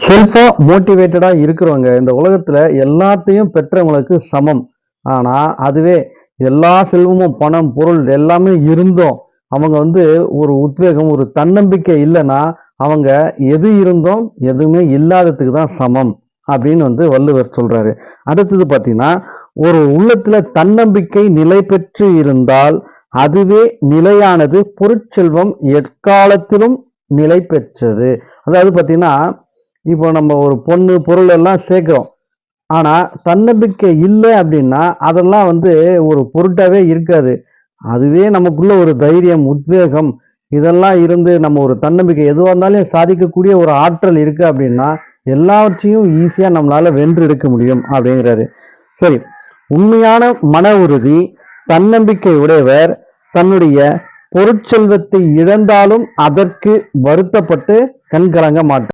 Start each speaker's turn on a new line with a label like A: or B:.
A: செல்ஃபாக மோட்டிவேட்டடாக இருக்கிறவங்க இந்த உலகத்தில் எல்லாத்தையும் பெற்றவங்களுக்கு சமம். ஆனால் அதுவே எல்லா செல்வமும் பணம் பொருள் எல்லாமே இருந்தும். அவங்க வந்து ஒரு உத்வேகம் ஒரு தன்னம்பிக்கை இல்லைன்னா அவங்க எது இருந்தோம் எதுவுமே இல்லாததுக்கு தான் சமம் அப்படின்னு வந்து வள்ளுவர் சொல்றாரு. அடுத்தது பார்த்தீங்கன்னா ஒரு உள்ளத்துல தன்னம்பிக்கை நிலை பெற்று இருந்தால் அதுவே நிலையானது பொருட்செல்வம் எக்காலத்திலும் நிலை பெற்றது. அதாவது பார்த்தீங்கன்னா இப்போ நம்ம ஒரு பொண்ணு பொருள் எல்லாம் சேர்க்குறோம். ஆனால் தன்னம்பிக்கை இல்லை அப்படின்னா அதெல்லாம் வந்து ஒரு பொருட்டாகவே இருக்காது. அதுவே நமக்குள்ள ஒரு தைரியம் உத்வேகம் இதெல்லாம் இருந்து நம்ம ஒரு தன்னம்பிக்கை எதுவாக இருந்தாலும் சாதிக்கக்கூடிய ஒரு ஆற்றல் இருக்குது அப்படின்னா எல்லாவற்றையும் ஈஸியாக நம்மளால் வென்று வென்றெடுக்க முடியும் அப்படிங்கிறாரு. சரி உண்மையான மன உறுதி தன்னம்பிக்கை உடையவர் தன்னுடைய பொருட்செல்வத்தை இழந்தாலும் அதற்கு வருத்தப்பட்டு கண்கலங்க மாட்டார்.